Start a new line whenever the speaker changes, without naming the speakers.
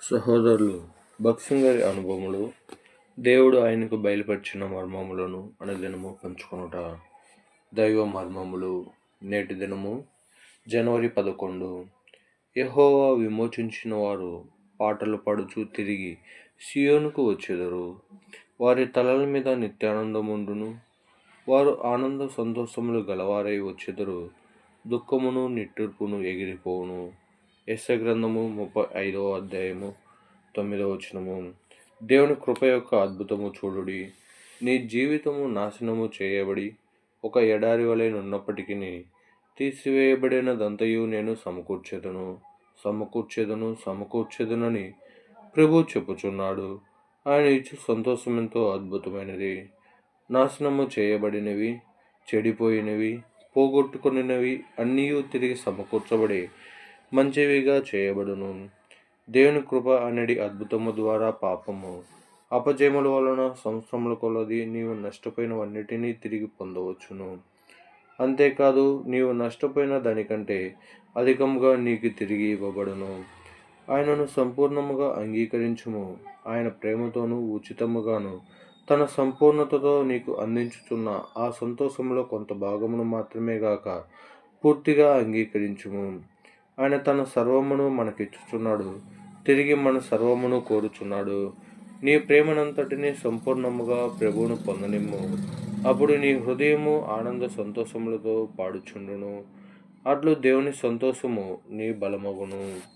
సహోదరులు భక్సింగ్ గారి అనుభవములు దేవుడు ఆయనకు బయలుపరిచిన మర్మములను అనుదినము పంచుకొనుట. దైవ మర్మములు నేటి దినము జనవరి పదకొండు. యహోవా విమోచించిన వారు పాటలు పాడుచు తిరిగి సియోనుకు వచ్చేదరు. వారి తలల మీద నిత్యానందముండును. వారు ఆనంద సంతోషములు గలవారై వచ్చేదరు. దుఃఖమును నిట్టూర్పును ఎగిరిపోవును. యెస్స గ్రంథము ముప్పై ఐదవ అధ్యాయము తొమ్మిదవ వచనము. దేవుని కృప యొక్క అద్భుతము చూడుడి. నీ జీవితము నాశనము చేయబడి ఒక ఎడారి వలె తీసివేయబడిన తీసివేయబడినదంతయు నేను సమకూర్చెదను సమకూర్చెదను సమకూర్చెదనని ప్రభు చెప్పుచున్నాడు. ఆయన ఇచ్చు సంతోషం ఎంతో అద్భుతమైనది. నాశనము చేయబడినవి చెడిపోయినవి పోగొట్టుకునినవి అన్నీ తిరిగి సమకూర్చబడి మంచివిగా చేయబడును. దేవుని కృప అనేది అద్భుతము ద్వారా పాపము. అపజయముల వలన సంవత్సరముల కొలది నీవు నష్టపోయినవన్నిటినీ తిరిగి పొందవచ్చును. అంతేకాదు నీవు నష్టపోయిన దానికంటే అధికముగా నీకు తిరిగి ఇవ్వబడును. ఆయనను సంపూర్ణముగా అంగీకరించుము. ఆయన ప్రేమతోనూ ఉచితముగాను తన సంపూర్ణతతో నీకు అందించుతున్న ఆ సంతోషంలో కొంత భాగమును మాత్రమే గాక పూర్తిగా అంగీకరించుము. ఆయన తన సర్వమును మనకిచ్చుచున్నాడు. తిరిగి మన సర్వమును కోరుచున్నాడు. నీ ప్రేమనంతటిని సంపూర్ణముగా ప్రభువును పొందనిమ్ము. అప్పుడు నీ హృదయము ఆనంద సంతోషములతో పాడుచుండును. అట్లు దేవుని సంతోషము నీ బలమగును.